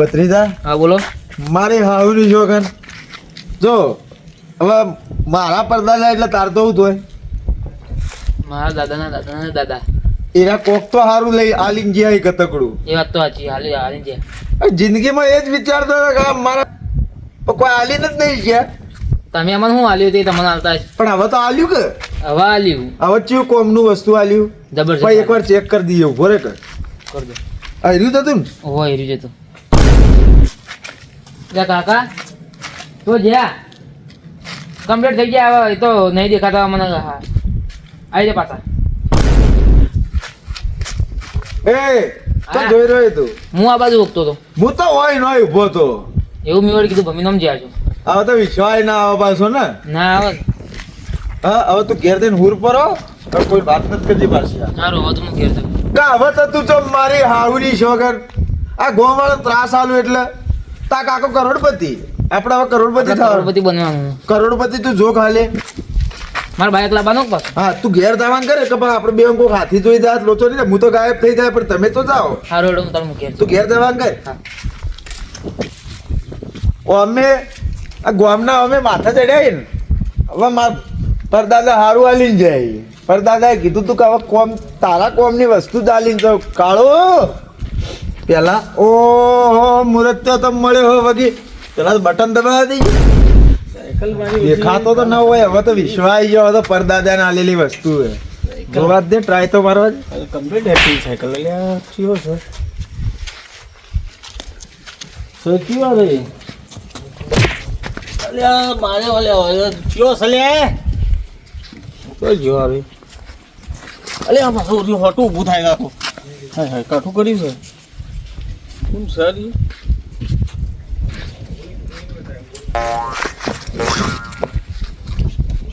ભત્રીજા? હા બોલો. મારે હાવની શોખન જો હવે મારા પરદાદા એટલે તાર તો હું મારા દાદાના દાદાના દાદા. એના કોક તો સારું લઈ આલીન ગયા એ કતકડું એ વાત તો સાચી હાલી હાલી ગયા જિંદગીમાં એ જ વિચારતો હતો કે મારા કોઈ આલીન જ નહીં ગયા તમે અમને શું આલ્યું તે તમને હાલતા પણ હવે તો આલ્યું કે? હવે આલ્યું. હવે ચિયું કોમનું વસ્તુ આલ્યું? જબરજસ્ત ભાઈ એકવાર ચેક કરી દઈએ ઊભો રે કર કરજો આ હેર્યું જતું ને? ઓહો હેર્યું જતો. જા કાકા. તો જ્યાં. કમ્પ્લીટ થઈ ગયા હવે તો નહીં દેખાતા મને. હા આવી જા પાછા. એ તો જોઈ રહ્યો તું. હું આ બાજુ ઉગતો હતો. હું તો હોય નોય ઊભો તો. એવું મેં કીધું ભમી નમ જ્યાં છો. હવે તો વિશ્વાસ ના આવે પાછો ને. ના આવે હા હવે તું ઘેર થઈને હુર પરો તો કોઈ વાત નથી કરતી પાછી. સારું હવે તું ઘેર જાઉં હવે તો તું તો મારી હાવની શોગર આ ગોવાળો ત્રાસ આલું એટલે. તા કાકો કરોડપતિ. આપણે હવે કરોડપતિ કરોડપતિ બનવાનું. કરોડપતિ તું જો ખાલે. મારા બાઈક લાવવાનો પાછો? હા તું ઘેર જવાનું કરે કે પણ આપણે બે અંકો હાથી જોઈ જાય લોચો નહીં હું તો ગાયબ થઈ જાય પણ તમે તો જાઓ. હા રોડ હું તમને ઘેર તું ઘેર જવાનું કર. અમે આ ગામના અમે માથા ચડ્યા ને. હવે માર પરદાદા હારું હાલીને જાય. પરદાદાએ કીધું તું કે હવે કોમ તારા કોમની વસ્તુ જ હાલીને જાઉં. કાળો! પેલા ઓ મુરત તો મળ્યો વગી. પેલા તો બટન દબાવી દઈ દેખાતો તો ન હોય હવે તો વિશ્વાસ ગયો હવે તો પરદાદાને આલેલી વસ્તુ હે. જોવા દે ટ્રાય તો મારવા કમ્પ્લીટ હેપી સાયકલ અલ્યા ચિયો છે સચી વાર રે અલ્યા મારે ઓલે કયો છે લે તો જો આવે અલ્યા મારું હોટું ઊભું થાય રાખો હાય હાય કાઠું કર્યું છે. કેમ સારી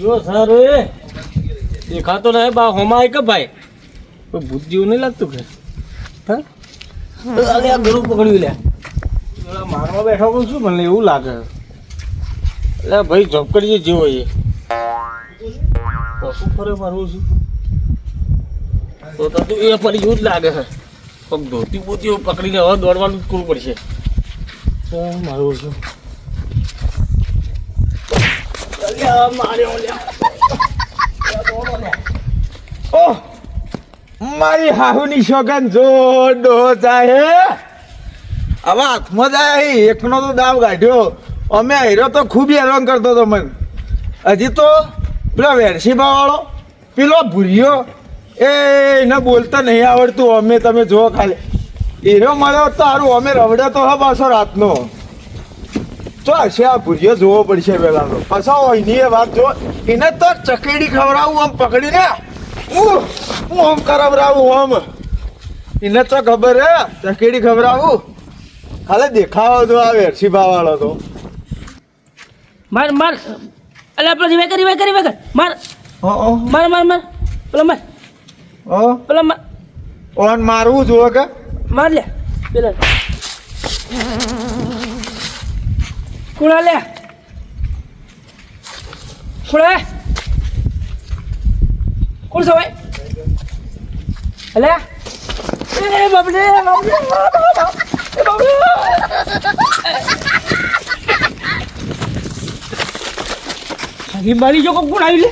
જો સારો એ. દેખાતો રહે બા હોમાં કે ભાઈ? કોઈ ભૂત જેવું નહીં લાગતું કે? હા? ગળું પકડ્યું લે. મારવા બેઠો કોણ શું મને એવું લાગે? એટલે ભાઈ ઝપકડી જેવો એ પશુ ફરે મારવું છું? તો તો એ પર જેવું જ લાગે છે. પગ ધોતી પોતી પકડીને હવે દોડવાનું જ કરવું પડશે. મારવું છું મારી હાહુની શોગન જોડો જાય હવે હાથમાં જાય એકનો તો દાવ કાઢ્યો. અમે હીરો તો ખૂબ હેરાન કરતો હતો મને. હજી તો પેલો વેરસીબા વાળો પેલો ભૂરિયો એ એને બોલતા નહીં આવડતું અમે તમે જુઓ ખાલી. એનો મળ્યો તારું અમે રવડ્યો તો હા પાછો રાતનો. તો હશે આ ભૂરિયો જોવો પડશે પેલાનો પાછા એની એ વાત જો એને તો ચકેડી ખવડાવું આમ પકડીને. ઉહ, હું આમ કરાવરાવું આમ. એને તો ખબર હે ચકેડી ખવડાવું. ખાલે દેખાવો તો આ વેરસી વાળો તો. માર માર. અલ્યા પેલો રીવાય કરી રીવાય કરી રીવાય કર માર. ઓ ઓ માર માર માર. પેલો માર. ઓ પેલા ઓન મારવું જોવે કે માર લે પેલા કુણા લે કુણા કોણ એ બાપરે બાપરે એ બાપરે હજી મારી જો કોણ આવી લે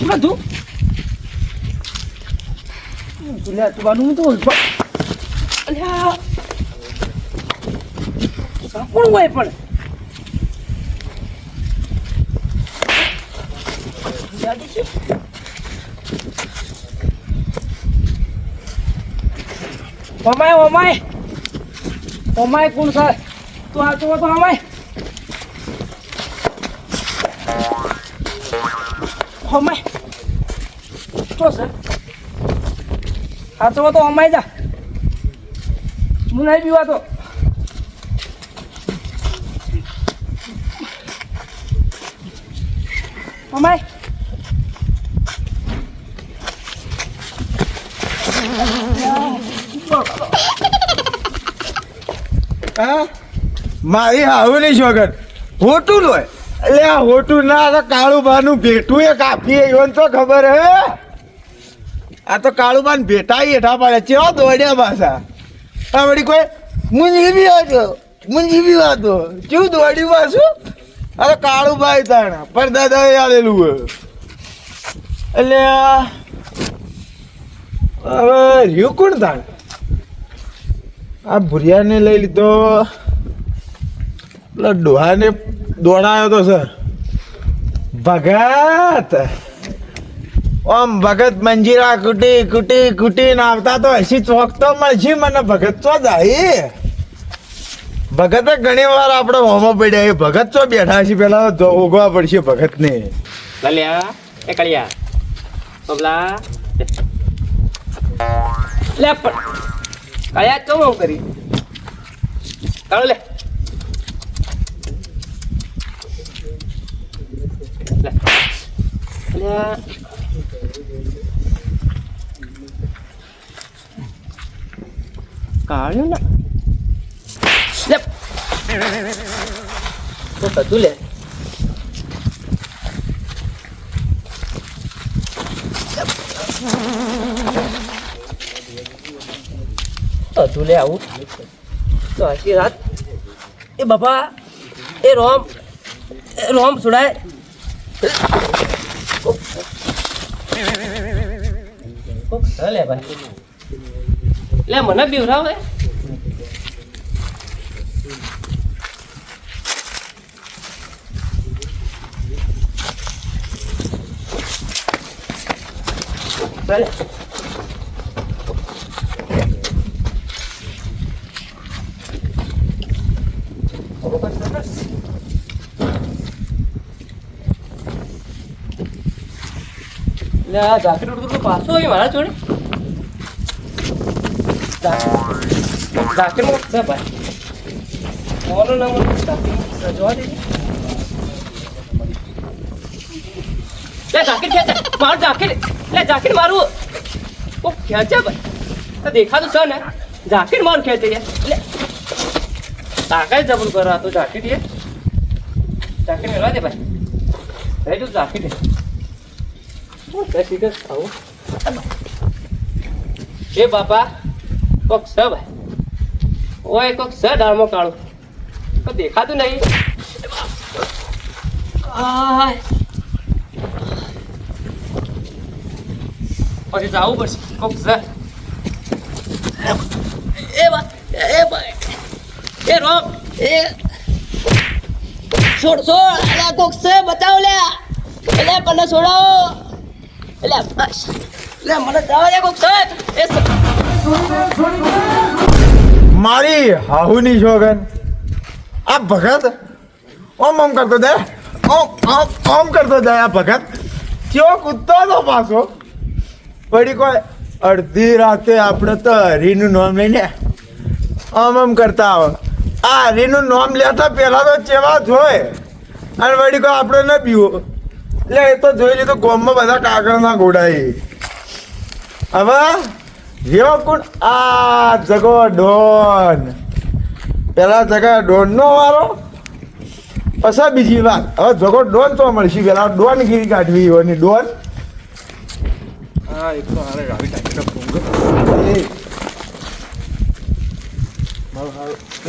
કોણ તું અલ્યા તું બાનું તો અલ્યા. કોણ હોય પણ? યાદી છે? ઓમાય ઓમાય. ઓમાય કોણ છે તું આ, તો ઓમાય. ઓમાય. તો છે આ તો ઓમાય જા. હું નહીં પીવા તો. અમાય. હા? મારી હાહુની શોગન હોટું લોય. એટલે આ હોટું ના કાળું બાનું ભેટું એ કાપી એવન તો ખબર હે? આ તો કાળુબાન ભેટાઈ હેઠા પડે. ચેવા દોડ્યા પાછા? આ વળી કોઈ મુંજી બી હતો, મુંજી બી હતો. કેવું દોડ્યું પાછું? અરે કાળું ભાઈ તાણ પરદાદા આવેલું એટલે આ હવે રહ્યું કોણ તાણ? આ ભુરિયાને લઈ લીધો. પેલા ડોહાને દોડાયો તો સર. ભગત! ઓમ ભગત મંજીરા કુટી કુટી કુટી ને આવતા તો હસી ચોક તો મળશે મને ભગત તો જાય. ભગત ઘણી વાર આપણે હોમો પડ્યા ભગત તો બેઠા છે પેલા ઉગવા પડશે ભગત ને લે. કાળ્યું ના લે તો બધું લે બધું લે આવું તો આખી રાત એ બાપા એ રોમ એ રોમ સુડાય લે ભાઈ લે મને બીવરાવ હે Vale. જાકેટ ઉડતું પાછો હોય મારા જોડે જાકેટમાં છે ભાઈ મોનો નામ જાકેટ જોવા દે લે જાકેટ ખેંચ મારું જાકેટ લે જાકેટ મારું ઓ ખેંચે ભાઈ તો દેખાતું છે ને જાકેટ મારું ખેંચે યાર લે તાકાત જબરું કરો આ તો જાકેટ યાર જાકેટ મેળવા દે ભાઈ રહી તું જાકેટ હું કશી કશ ખાવું એ બાપા કોક સ ભાઈ. ઓય, કોક સ ડાળમાં કાળું. તો દેખાતું નહીં. પછી જવું પડશે. કોક છે. એ બા એ ભાઈ. એ રોમ એ. છોડ છોડ અલ્યા કોક છે, બતાવ લે. એટલે મને છોડાવો. એટલે બસ. એટલે મને જવા દે કોક છે. એ સ- મારી હાહુની શોગન આ ભગત? ઓમ ઓમ કરતો જાય. ઓમ ઓમ ઓમ કરતો જાય આ ભગત. કયો કૂદતો હતો પાછો? વળી કોઈ અડધી રાતે આપણે તો હરીનું નામ લઈને આમ આમ કરતા આવે. આ હરીનું નામ લેતા પહેલાં તો ચેવા જોય? અને વળી કોઈ આપણે ન પીવો. એટલે એ તો જોઈ લીધું ગોમમાં બધા કાગળના ગોડાય હવે જેવો કુણ? આ જગો ડોન. પેલા જગા ડોન નો વારો પછી બીજી વાત. હવે જગો ડોન તો મળશે. પેલા ડોન ગીરી કાઢવી એની ડોન. હા એક તો હારે ગાડી કાઢી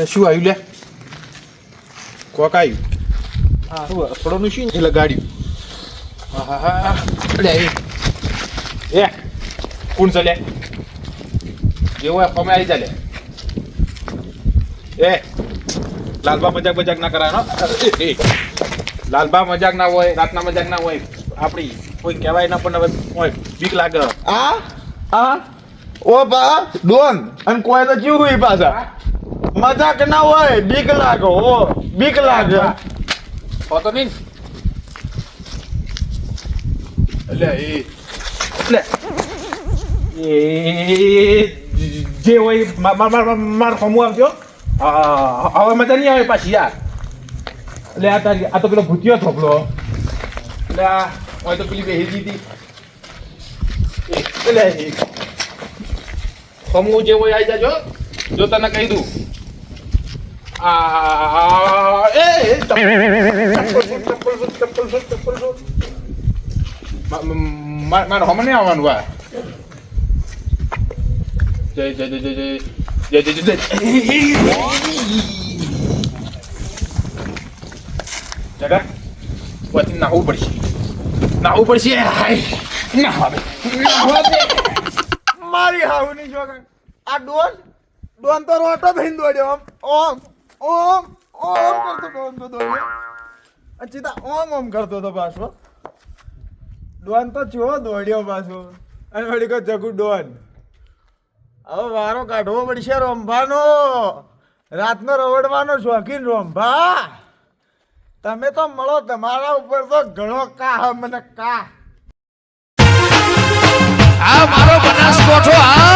શું આવ્યું લે? કોક આવ્યું? હા. શું થોડોનું શું એટલે ગાડ્યું હા હા હા. એ કોણ છે લે? જેવો અમે આવી ચાલે એ લાલબા મજાક મજાક ના કરાય લાલબા મજાક ના હોય રાતના મજાક ના હોય આપણી કોઈ કહેવાય ના પણ હવે હોય બીક લાગે. આ? આ ઓ બા ડોન અને કોઈ તો જીવ હોય પાછા. મજાક ના હોય બીક લાગે ઓ બીક લાગે. હો? તો નહીં એટલે એ. એટલે એ જે હોય માર ખમું આવજો. હવે મજા નહીં આવે પાછી યાર. એટલે આ તારી, આ તો પેલો ભૂતિયો થોપલો એટલે આ હોય તો પેલી બેહી દીધી. એટલે સમૂહ જે હોય આવી જાજો. જો તને કહી દઉં. મારે નહીં આવવાનું આ જય જય જય જય જય જય પછી નાહવું પડશે નાહવું પડશે નાહવા. મારી હાહુની છોકરી આ ડોન ડોન તો રોટો થઈને દોડ્યો ઓમ ઓમ ઓમ કરતો ડોન તો દોડ્યો સીધા ઓમ ઓમ કરતો હતો પાછો ડોન તો ચો દોડ્યો પાછો અને વળી કહો જગુ ડોન હવે વારો કાઢવો પડશે રોંભાનો. રાતનો રવડવાનો શોખીન રોંભા. તમે તો મળો, તમારા ઉપર તો ઘણો કા હ મને કા આ મારો બનાસકોઠો, આ